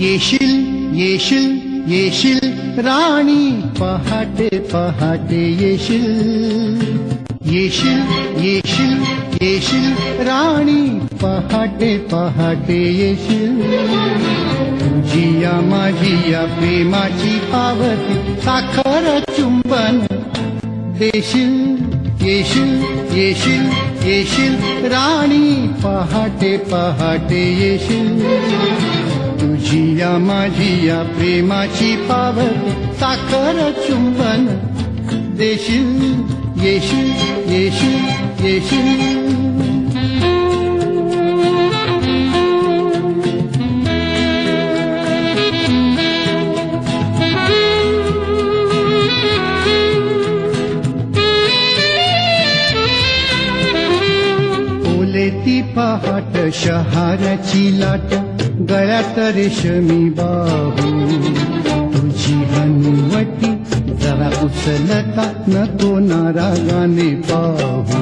येशील येशील येशील. राणी पहाटे पहाटे येशील. येशील येशील येशील. राणी पहाटे पहाटे येशील. तुझिया माझिया प्रेमाची पावती साखर चुंबन. देशील येशील येशील येशील. राणी पहाटे पहाटे येशील. तुझिया माझिया प्रेमाची पावती साखर चुंबन. देशील येशील येशील येशील ओले ती पहाट शहाराची लाट गळ्यात रेशमी बाहू. तुझी हनुवटी जरा उचलता नको नारागाने पाहू.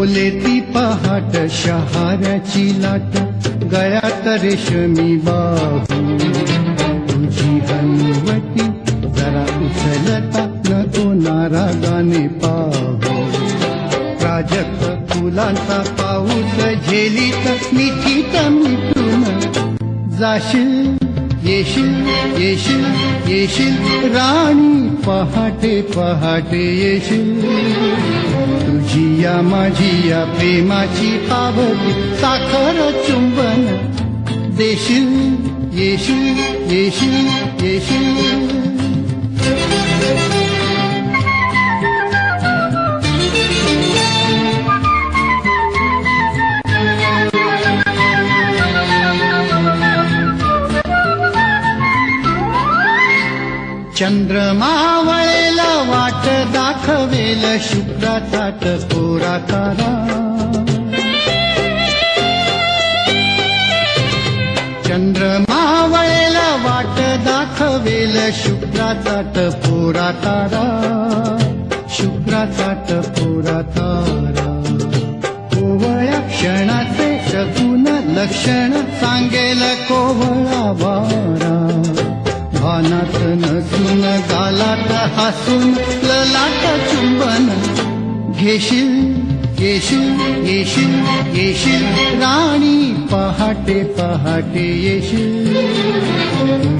ओले ती पहाट शहाऱ्याची लाट गळ्यात रेशमी बाहू. तुझी हनुवटी जरा उचलता नको नारागाने पाहू प्राजक्त फुलांचा पाऊस झेलीत मिठीत मिटून जाशील येशील येशील येशील. राणी पहाटे पहाटे येशील. तुझी या माझी या प्रेमाची पावती साखर चुंबन देशील येशील येशील येशील चंद्रमावळेला वाट दाखवेल शुक्राचा टकोरा तारा चंद्रमावळेला वाट दाखवेल शुक्राचा पोरा तारा शुक्राचा पोरा तारा कोवळ्या क्षणाचे शकुन लक्षण सांगेल कोवळा वारा. भानात हसून गालात हसून ललाट चुंबन. घेशील येशील येशील येशील. राणी पहाटे पहाटे येशील.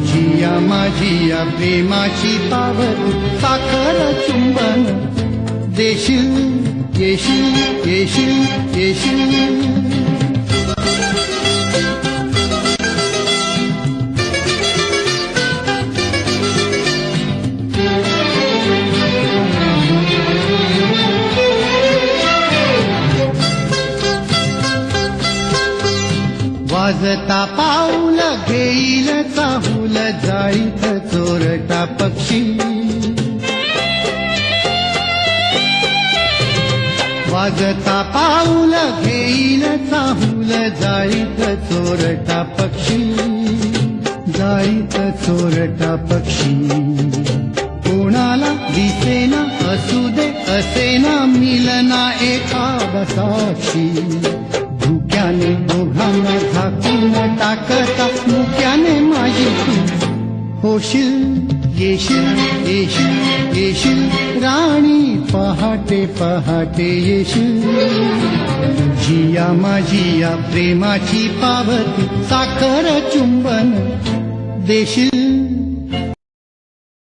जिया माझिया प्रेमाची पावर साखर चुंबन. देशील येशील येशील येशील. वाजता पाऊल घेईल चाहूल जाईत चोरटा पक्षी. वाजता पाऊल घेईल चाहूल जाईत चोरटा पक्षी. जाईत चोरटा पक्षी. कोणाला दिसेना असू दे असेना मिलना एका साक्षी. दोघांना झाकून टाकता मुक्याने माझी तू. होशील येशील येशील येशील. राणी पहाटे पहाटे येशील. जिया माझिया प्रेमाची पावती साखर चुंबन देशील.